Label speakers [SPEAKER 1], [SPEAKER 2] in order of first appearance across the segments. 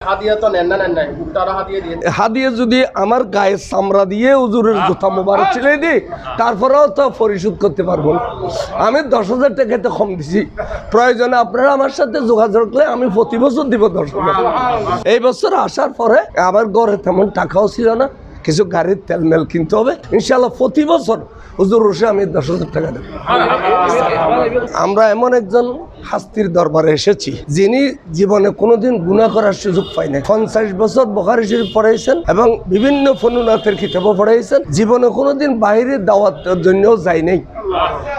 [SPEAKER 1] হাদিয়া তো নেন না নেন নাই? উল্টারা হাদিয়া দিয়ে
[SPEAKER 2] হাদিয়ে যদি আমার গায়ে চামড়া দিয়ে উজুরের জুতা মোবারক ছিলে দিই তারপরেও তো পরিশোধ করতে পারব না। আমি দশ হাজার টাকাতে কম দিছি। প্রয়োজনে আপনারা আমার সাথে যোগাযোগ করলে আমি প্রতি বছর দিব দশ হাজার। এই বছর আসার পরে আমার ঘরে তেমন টাকাও ছিল না। কিছু গাড়ির তেল মেল কিনতে হবে। ইনশাল্লাহ প্রতি বছর হুজুর রসে আমি দশ হাজার টাকা দেব। আমরা এমন একজন শাস্তির দরবারে এসেছি, যিনি জীবনে কোনোদিন গুণা করার সুযোগ পাই না পঞ্চাশ বছর বখারি শরীফ পড়াইছেন এবং বিভিন্ন ফনুনাথের কিতাবও পড়াইছেন। জীবনে কোনোদিন বাইরে দাওয়াতের জন্যও যাই নাই।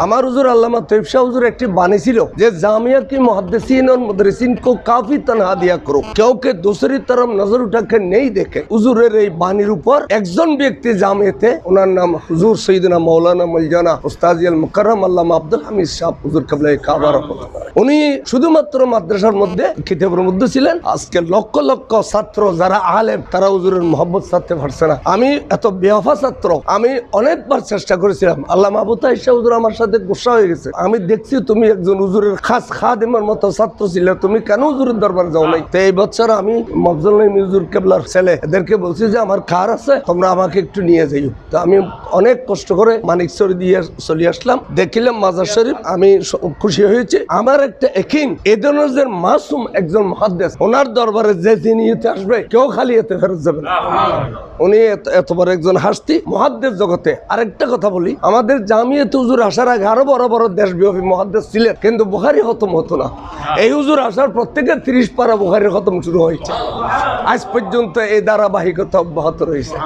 [SPEAKER 2] আমার হুজুর আল্লামা তৈবশাহ হুজুর একটি বাণী ছিল যে জামিয়া কি মুহাদ্দিসিন और মুদরিসিন কো কাফি তনহা দিয়া করো কেউকে दूसरी तरफ নজর উঠাকে নেই দেখে হুজুরের এই বাণীর উপর একজন ব্যক্তি জামিয়াতে ওনার নাম হুজুর সৈয়দনা মৌলানা মলজানা উস্তাজিয়াল মুকাররম আল্লামা আব্দুল হামিদ সাহেব হুজুর কাবলাই কাবা রহমাতুল্লাহ উনি শুধুমাত্র মাদ্রাসার মধ্যে কিতাবের মধ্যে ছিলেন আজকে লক্ষ লক্ষ ছাত্র যারা আলেম তারা হুজুরের মোহাম্মদ ছাড়তে পারছে না আমি এত বেহফা ছাত্র আমি অনেকবার চেষ্টা করেছিলাম আল্লাহ মাহবুতা ইসা হুজুর আমার সাথে গোসা হয়ে গেছে। আমি দেখছি তুমি একজন হুজুরের খাস খাদেমের মতো ছাত্র ছিল তুমি কেন হুজুরের দরবার যাও নাই? তো এই বছর আমি মফজল হুজুর কেবলার ছেলে এদেরকে বলছি যে আমার খার আছে তোমরা আমাকে একটু নিয়ে যাই তো আমি অনেক কষ্ট করে মানিক শরীফ দিয়ে চলে আসলাম। দেখিলাম মাজার শরীফ, আমি খুশি হয়েছি। আমার একটা একিন, এ ধরনের মাসুম একজন মহাদ্দেশ, ওনার দরবারে যে যিনি এতে আসবে, কেউ খালি এতে ফেরত যাবে উনি এত- বড় একজন হাসতি মহাদ্দেশ জগতে। আরেকটা কথা বলি, আমাদের জামিয়াতে হুজুর আসার আগে আরও বড় বড় দেশব্যাপী মহাদ্দেশ ছিলেন, কিন্তু বুখারি খতম হতো না। এই হুজুর আসার প্রত্যেকে তিরিশ পারা বুখারির খতম শুরু হয়েছে। আজ পর্যন্ত এই ধারাবাহিকতা অব্যাহত রয়েছে।